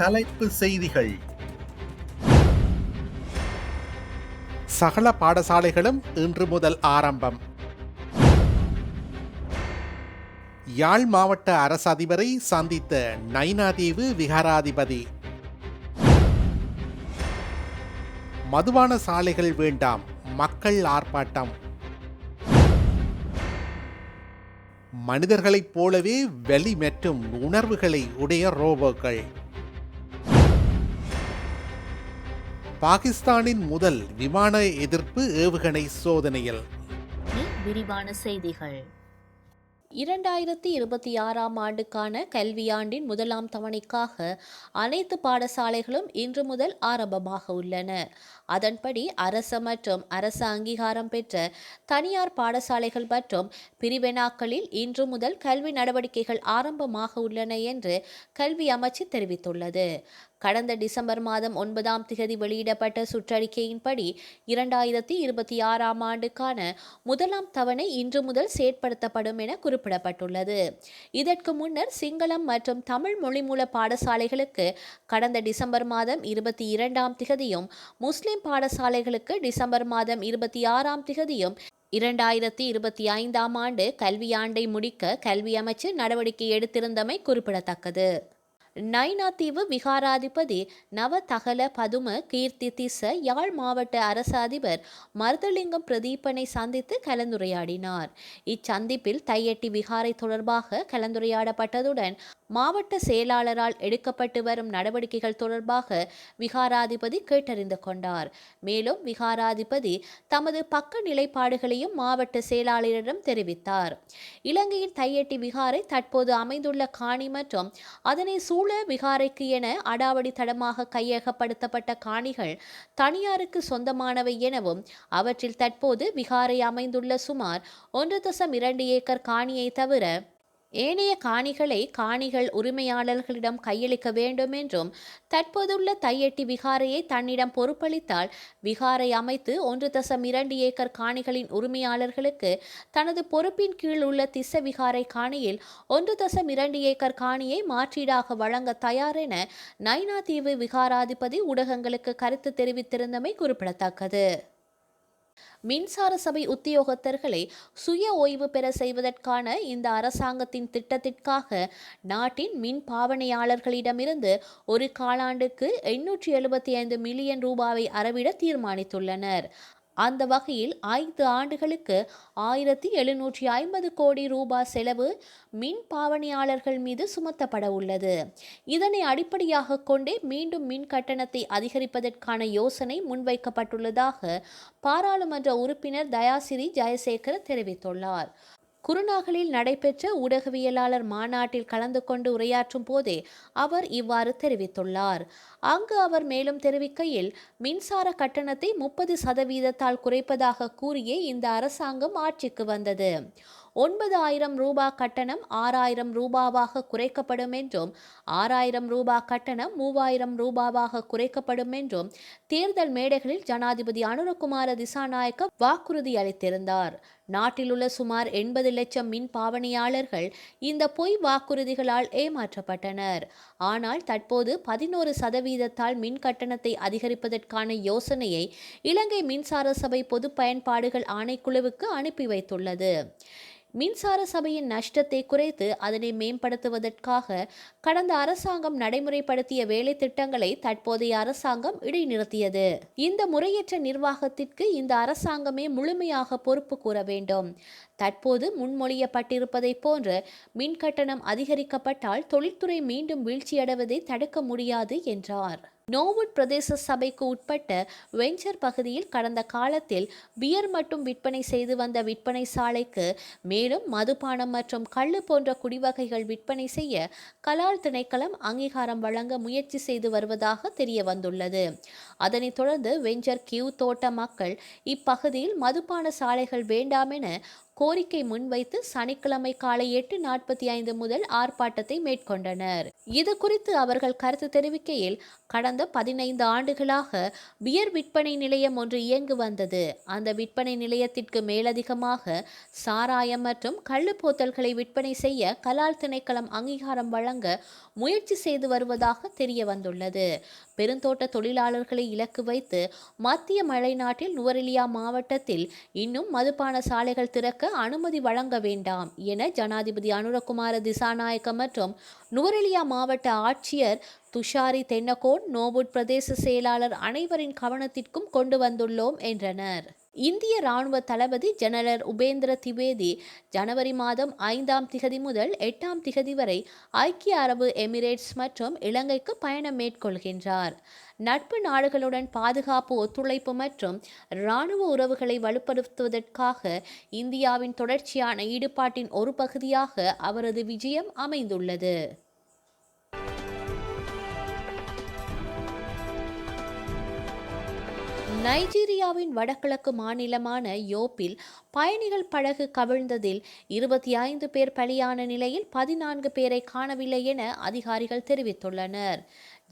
தலைப்பு செய்திகள். சகல பாடசாலைகளும் இன்று முதல் ஆரம்பம். யாழ் மாவட்ட அரசு அதிபரை சந்தித்த நைனாதீவு விகாராதிபதி மதுபான சாலைகள் வேண்டாம் மக்கள் ஆர்ப்பாட்டம். மனிதர்களைப் போலவே வெளி மற்றும் உணர்வுகளை உடைய ரோபோக்கள். பாகிஸ்தானின் முதல் விமான எதிர்ப்பு ஏவுகணை சோதனையில். விரிவான செய்திகள். இரண்டாயிரத்தி இருபத்தி ஆறாம் ஆண்டுக்கான கல்வியாண்டின் முதலாம் தவணைக்காக அனைத்து பாடசாலைகளும் இன்று முதல் ஆரம்பமாக உள்ளன. அதன்படி அரச மற்றும் அரசு அங்கீகாரம் பெற்ற தனியார் பாடசாலைகள் மற்றும் பிரிவினாக்களில் இன்று முதல் கல்வி நடவடிக்கைகள் ஆரம்பமாக உள்ளன என்று கல்வி அமைச்சு தெரிவித்துள்ளது. கடந்த டிசம்பர் மாதம் ஒன்பதாம் திகதி வெளியிடப்பட்ட சுற்றறிக்கையின்படி இரண்டாயிரத்தி இருபத்தி ஆறாம் ஆண்டுக்கான முதலாம் தவணை இன்று முதல் செயற்படுத்தப்படும் என குறிப்பிடப்பட்டுள்ளது. இதற்கு முன்னர் சிங்களம் மற்றும் தமிழ் மொழி மூல பாடசாலைகளுக்கு கடந்த டிசம்பர் மாதம் இருபத்தி இரண்டாம் திகதியும் முஸ்லிம் பாடசாலைகளுக்கு டிசம்பர் மாதம் இருபத்தி ஆறாம் திகதியும் இரண்டாயிரத்தி இருபத்தி ஐந்தாம் ஆண்டு கல்வியாண்டை முடிக்க கல்வி அமைச்சு நடவடிக்கை எடுத்திருந்தமை குறிப்பிடத்தக்கது. நைனாதீவு விகாராதிபதி நவதகல பதும கீர்த்தி திச யாழ் மாவட்ட அரசு அதிபர் மருதலிங்கம் பிரதீபனை சந்தித்து கலந்துரையாடினார். இச்சந்திப்பில் தையட்டி விகாரை தொடர்பாக கலந்துரையாடப்பட்டதுடன் மாவட்ட செயலாளரால் எடுக்கப்பட்டு வரும் நடவடிக்கைகள் தொடர்பாக விகாராதிபதி கேட்டறிந்து கொண்டார். மேலும் விகாராதிபதி தமது பக்க நிலைப்பாடுகளையும் மாவட்ட செயலாளரிடம் தெரிவித்தார். இலங்கையின் தையட்டி விகாரை தற்போது அமைந்துள்ள காணி மற்றும் அதனை சூழ விகாரைக்கு என அடாவடி தடமாக கையகப்படுத்தப்பட்ட காணிகள் தனியாருக்கு சொந்தமானவை எனவும் அவற்றில் தற்போது விகாரை அமைந்துள்ள சுமார் ஒன்று தசம் இரண்டு ஏக்கர் காணியை தவிர ஏனைய காணிகளை காணிகள் உரிமையாளர்களிடம் கையளிக்க வேண்டும் என்றும் தற்போதுள்ள தையெட்டி விகாரையை தன்னிடம் பொறுப்பளித்தால் விகாரை அமைத்து ஒன்று தசம் இரண்டு ஏக்கர் காணிகளின் உரிமையாளர்களுக்கு தனது பொறுப்பின் கீழ் உள்ள திச விகாரை காணியில் ஒன்று தசம் இரண்டு ஏக்கர் காணியை மாற்றீடாக வழங்க தயார் என நைனா தீவு விகாராதிபதி ஊடகங்களுக்கு கருத்து தெரிவித்திருந்தமை குறிப்பிடத்தக்கது. மின்சார சபை உத்தியோகத்தர்களை சுய ஓய்வு பெற செய்வதற்கான இந்த அரசாங்கத்தின் திட்டத்திற்காக நாட்டின் மின் பாவனையாளர்களிடமிருந்து ஒரு காலாண்டுக்கு எண்ணூற்றி எழுபத்தி ஐந்து மில்லியன் ரூபாவை அறவிட தீர்மானித்துள்ளனர். அந்த வகையில் ஐந்து ஆண்டுகளுக்கு ஆயிரத்தி எழுநூற்றி ஐம்பது கோடி ரூபாய் செலவு மின் பாவனையாளர்கள் மீது சுமத்தப்பட உள்ளது. இதனை அடிப்படையாக கொண்டே மீண்டும் மின் கட்டணத்தை அதிகரிப்பதற்கான யோசனை முன்வைக்கப்பட்டுள்ளதாக பாராளுமன்ற உறுப்பினர் தயாசிரி ஜெயசேகர் தெரிவித்துள்ளார். குருநாகலில் நடைபெற்ற ஊடகவியலாளர் மாநாட்டில் கலந்து கொண்டு உரையாற்றும் போதே அவர் இவ்வாறு தெரிவித்துள்ளார். அங்கு அவர் மேலும் தெரிவிக்கையில் மின்சார கட்டணத்தை முப்பது சதவீதத்தால் குறைப்பதாக கூறியே இந்த அரசாங்கம் ஆட்சிக்கு வந்தது. ஒன்பது ஆயிரம் ரூபாய் கட்டணம் ஆறாயிரம் ரூபாவாக குறைக்கப்படும் என்றும் ஆறாயிரம் ரூபாய் கட்டணம் மூவாயிரம் ரூபாவாக குறைக்கப்படும் என்றும் தேர்தல் மேடைகளில் ஜனாதிபதி அனுரகுமார திசாநாயக்க வாக்குறுதி அளித்திருந்தார். நாட்டிலுள்ள சுமார் எண்பது லட்சம் மின் பாவனையாளர்கள் இந்த பொய் வாக்குறுதிகளால் ஏமாற்றப்பட்டனர். ஆனால் தற்போது பதினோரு சதவீதத்தால் மின் கட்டணத்தை அதிகரிப்பதற்கான யோசனையை இலங்கை மின்சார சபை பொது பயன்பாடுகள் ஆணைக்குழுவுக்கு அனுப்பி வைத்துள்ளது. மின்சார சபையின் நஷ்டத்தை குறைத்து அதனை மேம்படுத்துவதற்காக கடந்த அரசாங்கம் நடைமுறைப்படுத்திய வேலை திட்டங்களை தற்போதைய அரசாங்கம் இடைநிறுத்தியது. இந்த முறையற்ற நிர்வாகத்திற்கு இந்த அரசாங்கமே முழுமையாக பொறுப்பு கூற வேண்டும். தற்போது முன்மொழியப்பட்டிருப்பதைப் போன்று மின் கட்டணம் அதிகரிக்கப்பட்டால் தொழில்துறை மீண்டும் வீழ்ச்சியடைவதை தடுக்க முடியாது என்றார். நோவுட் பிரதேச சபைக்கு உட்பட்ட வெஞ்சர் பகுதியில் கடந்த காலத்தில் பியர் மட்டும் விற்பனை செய்து வந்த விற்பனை சாலைக்கு மேலும் மதுபானம் மற்றும் கள்ளு போன்ற குடிவகைகள் விற்பனை செய்ய கலால் திணைக்களம் அங்கீகாரம் வழங்க முயற்சி செய்து வருவதாக தெரிய வந்துள்ளது அதனைத் தொடர்ந்து வெஞ்சர் கியூ தோட்ட மக்கள் இப்பகுதியில் மதுபான சாலைகள் வேண்டாம் என கோரிக்கை முன்வைத்து சனிக்கிழமை காலை எட்டு நாற்பத்தி ஐந்து முதல் ஆர்ப்பாட்டத்தை மேற்கொண்டனர். இது குறித்து அவர்கள் கருத்து தெரிவிக்கையில் கடந்த பதினைந்து ஆண்டுகளாக பியர் விற்பனை நிலையம் ஒன்று இயங்கு வந்தது. அந்த விற்பனை நிலையத்திற்கு மேலதிகமாக சாராயம் மற்றும் கள்ளுப்போத்தல்களை விற்பனை செய்ய கலால் திணைக்களம் அங்கீகாரம் வழங்க முயற்சி செய்து வருவதாக தெரிய வந்துள்ளது பெருந்தோட்ட தொழிலாளர்களை இலக்கு வைத்து மத்திய மலைநாட்டில் நுவரெலியா மாவட்டத்தில் இன்னும் மதுபான சாலைகள் திறக்க அனுமதி வழங்க வேண்டாம் என ஜனாதிபதி அனுரகுமார திசாநாயக்க மற்றும் நுவரெலியா மாவட்ட ஆட்சியர் துஷாரி தென்னகோன் நோபுட் பிரதேச செயலாளர் அனைவரின் கவனத்திற்கும் கொண்டு வந்துள்ளோம் என்றனர். இந்திய ராணுவ தளபதி ஜெனரல் உபேந்திர திவேதி ஜனவரி மாதம் ஐந்தாம் திகதி முதல் எட்டாம் திகதி வரை ஐக்கிய அரபு எமிரேட்ஸ் மற்றும் இலங்கைக்கு பயணம் மேற்கொள்கின்றார். நட்பு நாடுகளுடன் பாதுகாப்பு ஒத்துழைப்பு மற்றும் இராணுவ உறவுகளை வலுப்படுத்துவதற்காக இந்தியாவின் தொடர்ச்சியான ஈடுபாட்டின் ஒரு பகுதியாக அவரது விஜயம் அமைந்துள்ளது. நைஜீரியாவின் வடகிழக்கு மாநிலமான யோப்பில் பயணிகள் படகு கவிழ்ந்ததில் இருபத்தி ஐந்து பேர் பலியான நிலையில் பதினான்கு பேரை காணவில்லை என அதிகாரிகள் தெரிவித்துள்ளனர்.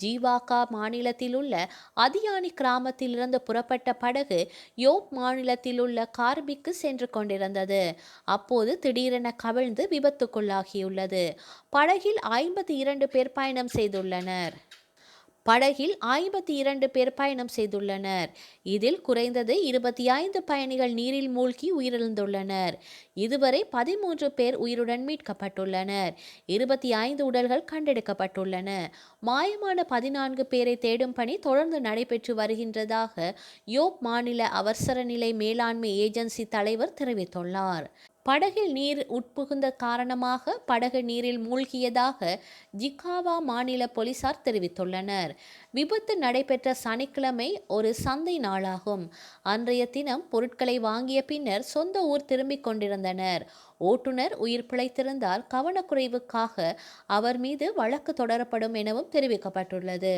ஜீவாகா மாநிலத்தில் உள்ள அதியானி கிராமத்திலிருந்து புறப்பட்ட படகு யோப் மாநிலத்தில் உள்ள கார்பிக்கு சென்று கொண்டிருந்தது. அப்போது திடீரென கவிழ்ந்து விபத்துக்குள்ளாகியுள்ளது. படகில் ஐம்பத்தி இரண்டு பேர் பயணம் செய்துள்ளனர். படகில் ஐம்பத்தி இரண்டு பேர் பயணம் செய்துள்ளனர். இதில் குறைந்தது இருபத்தி ஐந்து பயணிகள் நீரில் மூழ்கி உயிரிழந்துள்ளனர். இதுவரை பதிமூன்று பேர் உயிருடன் மீட்கப்பட்டுள்ளனர். இருபத்தி ஐந்து உடல்கள் கண்டெடுக்கப்பட்டுள்ளன. மாயமான பதினான்கு பேரை தேடும் பணி தொடர்ந்து நடைபெற்று வருகின்றதாக யோப் மாநில அவசர நிலை மேலாண்மை ஏஜென்சி தலைவர் தெரிவித்துள்ளார். படகில் நீர் உட்புகுந்த காரணமாக படகு நீரில் மூழ்கியதாக ஜிகாவா மாநில போலீசார் தெரிவித்துள்ளனர். விபத்து நடைபெற்ற சனிக்கிழமை ஒரு சந்தை நாளாகும். அன்றைய தினம் பொருட்களை வாங்கிய பின்னர் சொந்த ஊர் திரும்பிக் கொண்டிருந்தனர். ஓட்டுநர் உயிர் பிழைத்திருந்தால் கவனக்குறைவுக்காக அவர் மீது வழக்கு தொடரப்படும் எனவும் தெரிவிக்கப்பட்டுள்ளது.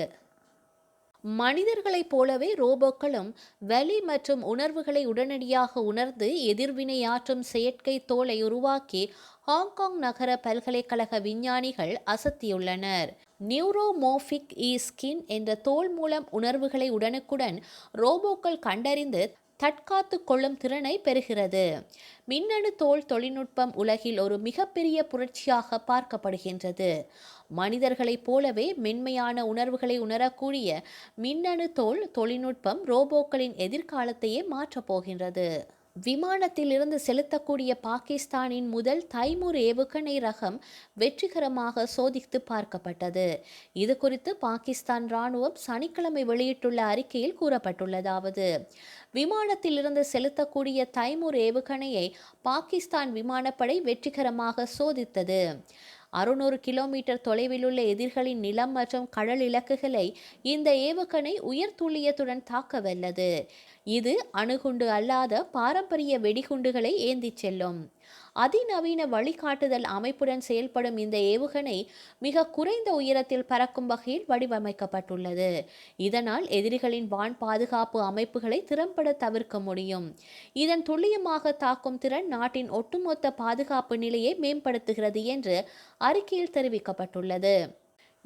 மனிதர்களைப் போலவே ரோபோக்களும் வலி மற்றும் உணர்வுகளை உடனடியாக உணர்ந்து எதிர்வினையாற்றும் செயற்கை தோலை உருவாக்கி ஹாங்காங் நகர பல்கலைக்கழக விஞ்ஞானிகள் அசத்தியுள்ளனர். நியூரோமோஃபிக் இ ஸ்கின் என்ற தோல் மூலம் உணர்வுகளை உடனுக்குடன் ரோபோக்கள் கண்டறிந்து தற்காத்து கொள்ளும் திறனை பெறுகிறது. மின்னணு தோல் தொழில்நுட்பம் உலகில் ஒரு மிகப்பெரிய புரட்சியாக பார்க்கப்படுகின்றது. மனிதர்களைப் போலவே மென்மையான உணர்வுகளை உணரக்கூடிய மின்னணு தோல் தொழில்நுட்பம் ரோபோக்களின் எதிர்காலத்தையே மாற்றப் போகின்றது. விமானத்திலிருந்து செலுத்தக்கூடிய பாகிஸ்தானின் முதல் தைமூர் ஏவுகணை ரகம் வெற்றிகரமாக சோதித்து பார்க்கப்பட்டது. இது குறித்து பாகிஸ்தான் ராணுவம் சனிக்கிழமை வெளியிட்டுள்ள அறிக்கையில் கூறப்பட்டுள்ளதாவது. விமானத்திலிருந்து செலுத்தக்கூடிய தைமூர் ஏவுகணையை பாகிஸ்தான் விமானப்படை வெற்றிகரமாக சோதித்தது. அறுநூறு கிலோமீட்டர் தொலைவிலுள்ள எதிரிகளின் நிலம் மற்றும் கடல் இலக்குகளை இந்த ஏவுகணை உயர் துல்லியத்துடன் தாக்க வல்லது. இது அணுகுண்டு அல்லாத பாரம்பரிய வெடிகுண்டுகளை ஏந்திச் செல்லும். அதிநவீன வழிகாட்டுதல் அமைப்புடன் செயல்படும் இந்த ஏவுகணை மிக குறைந்த உயரத்தில் பறக்கும் வகையில் வடிவமைக்கப்பட்டுள்ளது. இதனால் எதிரிகளின் வான் பாதுகாப்பு அமைப்புகளை திறம்பட தவிர்க்க முடியும். இதன் துல்லியமாக தாக்கும் திறன் நாட்டின் ஒட்டுமொத்த பாதுகாப்பு நிலையை மேம்படுத்துகிறது என்று அறிக்கையில் தெரிவிக்கப்பட்டுள்ளது.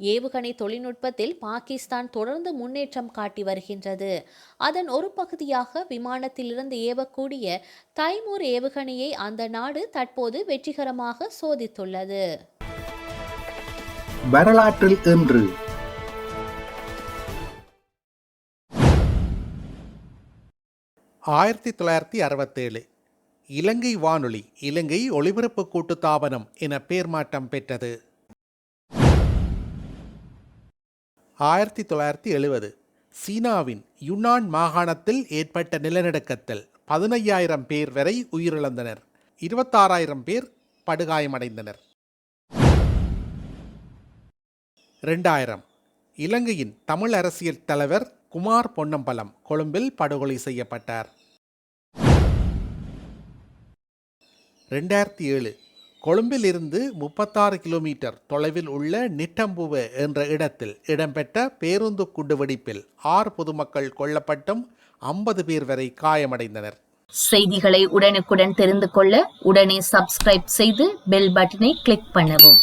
ஏவுகணை தொழில்நுட்பத்தில் பாகிஸ்தான் தொடர்ந்து முன்னேற்றம் காட்டி வருகின்றது. அதன் ஒரு பகுதியாக விமானத்திலிருந்து ஏவக்கூடிய தைமூர் ஏவுகணையை அந்த நாடு தற்போது வெற்றிகரமாக சோதித்துள்ளது. வரலாற்றில் இன்று. ஆயிரத்தி தொள்ளாயிரத்தி அறுபத்தேழு. இலங்கை வானொலி இலங்கை ஒளிபரப்பு கூட்டுத்தாபனம் என பெயர் மாற்றம் பெற்றது. ஆயிரத்தி தொள்ளாயிரத்தி எழுபது சீனாவின் யுன்னான் மாகாணத்தில் ஏற்பட்ட நிலநடுக்கத்தில் பதினையாயிரம் பேர் வரை உயிரிழந்தனர். இருபத்தாறாயிரம் பேர் படுகாயமடைந்தனர். ரெண்டாயிரம். இலங்கையின் தமிழ் அரசியல் தலைவர் குமார் பொன்னம்பலம் கொழும்பில் படுகொலை செய்யப்பட்டார். ரெண்டாயிரத்தி ஏழு. கொழும்பிலிருந்து முப்பத்தாறு கிலோமீட்டர் தொலைவில் உள்ள நிட்டம்புவ என்ற இடத்தில் இடம்பெற்ற பேருந்து குண்டுவெடிப்பில் ஆறு பொதுமக்கள் கொல்லப்பட்டும் ஐம்பது பேர் வரை காயமடைந்தனர். செய்திகளை உடனுக்குடன் தெரிந்து கொள்ள உடனே சப்ஸ்கிரைப் செய்து பெல் பட்டனை கிளிக் பண்ணவும்.